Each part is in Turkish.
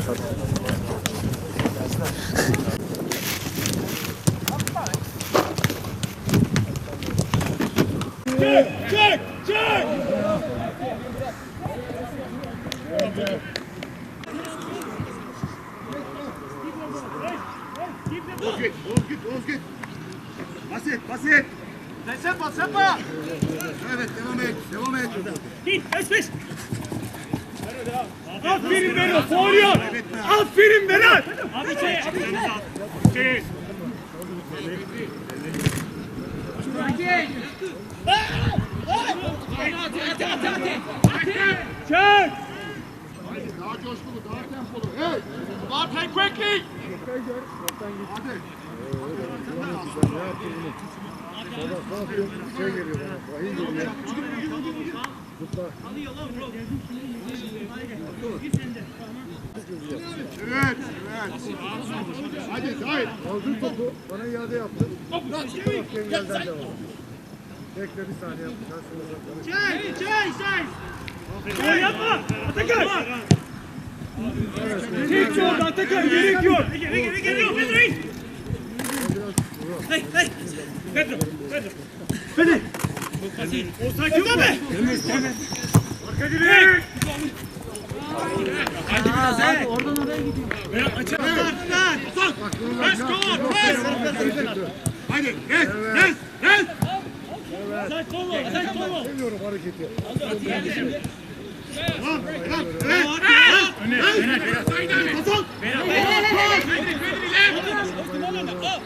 Çek! Çek! Çek! Oğuz git, Oğuz git, Oğuz git. Basit, basit. Sen sepa, sepa. Evet, devam et, devam et. Git, eş, eş. Ver, ver, Aferin Berat, Folyon. Aferin Berat. Abi şey, şey. Çek. Daha coşkulu, daha tempolu. Hey! Play quickly. Hadi. Evet, evet. Hadi, hayır. Aldın topu, bana iade yaptın. Hakem yerden devam. Bekle bir saniye. Ben sana Şey yapma. Atakan. Çek şu orada Atakan, gerek yok. Geliyor, geliyor, Pedro. Hey, hey. Pedro, Pedro. Pedro. Offside yok mu? Temiz, temiz. Arka direk. Hadi oradan oraya gidiyor. Berat açar. Son. Let's go. Let's. Hadi, yes, yes, yes. Sen kolu, sen kolu. Seviyorum hareketi. Tamam, tamam, evet. Öne, öne. Berat. Kazan. Dokundu o. Geldi aldım. İstiyorum. Hareketi istiyorum. Evet. Şimdi. Doğru mu? Haydi Berat,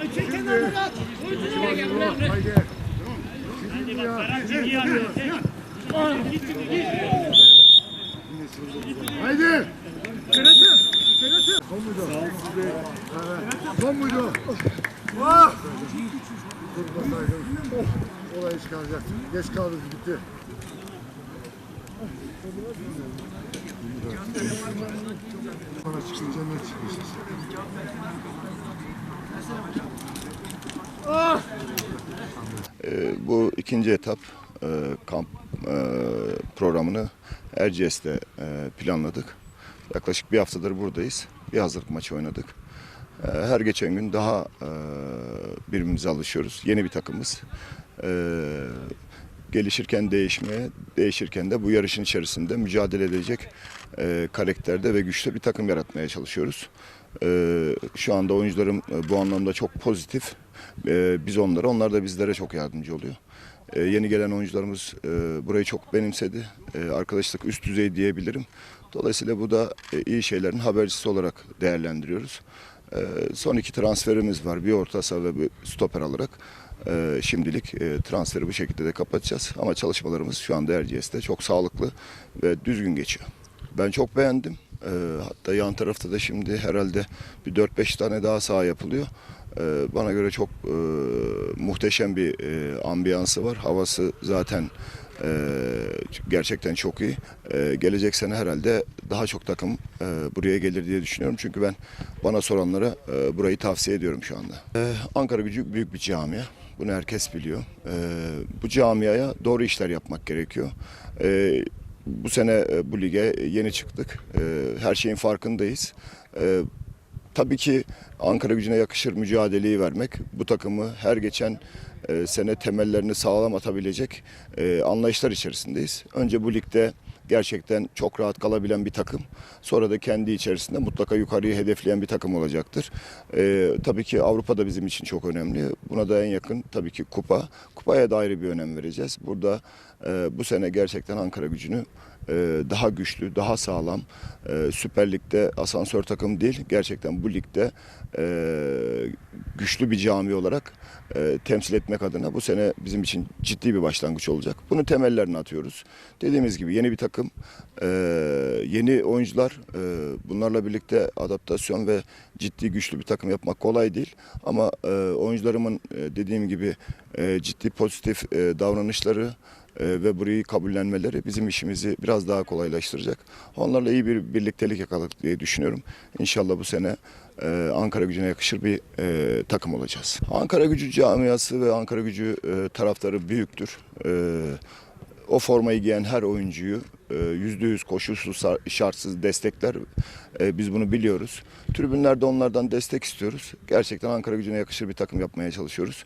açın Şimdi. kenara. Haydi. Şimdi ya. Çek iyi abi, çek. Haydi. Keretim. Keretim. Son muydu? Evet. Son muydu? Ah! Durmasaydın. Oh, Olayı çıkaracaktın. Geç kaldı bitti. Bana çıksın cennet çıkmışız. Ee, bu ikinci etap e, kamp e, programını Erciyes'te e, planladık. Yaklaşık bir haftadır buradayız. Bir hazırlık maçı oynadık. E, her geçen gün daha e, birbirimize alışıyoruz. Yeni bir takımız. E, gelişirken değişmeye, değişirken de bu yarışın içerisinde mücadele edecek e, karakterde ve güçlü bir takım yaratmaya çalışıyoruz. E, şu anda oyuncularım e, bu anlamda çok pozitif. Biz onlara, onlar da bizlere çok yardımcı oluyor. Yeni gelen oyuncularımız burayı çok benimsedi. Arkadaşlık üst düzey diyebilirim. Dolayısıyla bu da e, iyi şeylerin habercisi olarak değerlendiriyoruz. E, son iki transferimiz var. Bir orta saha ve bir stoper alarak. e, şimdilik transferi bu şekilde de kapatacağız. Ama çalışmalarımız şu anda Erciyes'te çok sağlıklı ve düzgün geçiyor. Ben çok beğendim. Hatta yan tarafta da şimdi herhalde bir 4-5 tane daha saha yapılıyor. Bana göre çok muhteşem bir ambiyansı var. Havası zaten gerçekten çok iyi. E, gelecek sene herhalde daha çok takım e, buraya gelir diye düşünüyorum. Çünkü ben bana soranlara e, burayı tavsiye ediyorum şu anda. E, Ankara Gücü büyük bir camia. Bunu herkes biliyor. Bu camiaya doğru işler yapmak gerekiyor. Bu sene e, bu lige yeni çıktık. Her şeyin farkındayız. Tabii ki Ankara gücüne yakışır mücadeleyi vermek. Bu takımı her geçen e, sene temellerini sağlam atabilecek e, anlayışlar içerisindeyiz. Önce bu ligde gerçekten çok rahat kalabilen bir takım. Sonra da kendi içerisinde mutlaka yukarıyı hedefleyen bir takım olacaktır. E, tabii ki Avrupa da bizim için çok önemli. Buna da en yakın tabii ki kupa. Kupaya da ayrı bir önem vereceğiz. Burada e, bu sene gerçekten Ankara gücünü daha güçlü, daha sağlam, e, Süper Lig'de asansör takım değil, gerçekten bu ligde e, güçlü bir cami olarak e, temsil etmek adına bu sene bizim için ciddi bir başlangıç olacak. Bunun temellerini atıyoruz. Dediğimiz gibi yeni bir takım, e, yeni oyuncular, e, bunlarla birlikte adaptasyon ve ciddi güçlü bir takım yapmak kolay değil. Ama e, oyuncularımın e, dediğim gibi e, ciddi pozitif e, davranışları, e, ve burayı kabullenmeleri bizim işimizi biraz daha kolaylaştıracak. Onlarla iyi bir birliktelik yakaladık diye düşünüyorum. İnşallah bu sene e, Ankara gücüne yakışır bir e, takım olacağız. Ankara gücü camiası ve Ankara gücü e, taraftarı büyüktür. O formayı giyen her oyuncuyu e, yüzde yüz koşulsuz şartsız destekler. E, Biz bunu biliyoruz. Tribünlerde onlardan destek istiyoruz. Gerçekten Ankara gücüne yakışır bir takım yapmaya çalışıyoruz.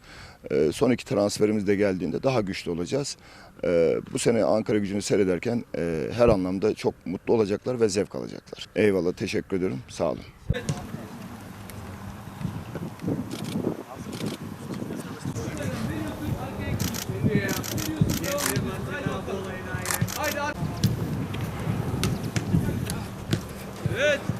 E, Son iki transferimiz de geldiğinde daha güçlü olacağız. Bu sene Ankara gücünü seyrederken her anlamda çok mutlu olacaklar ve zevk alacaklar. Eyvallah teşekkür ediyorum. Sağ olun. Evet.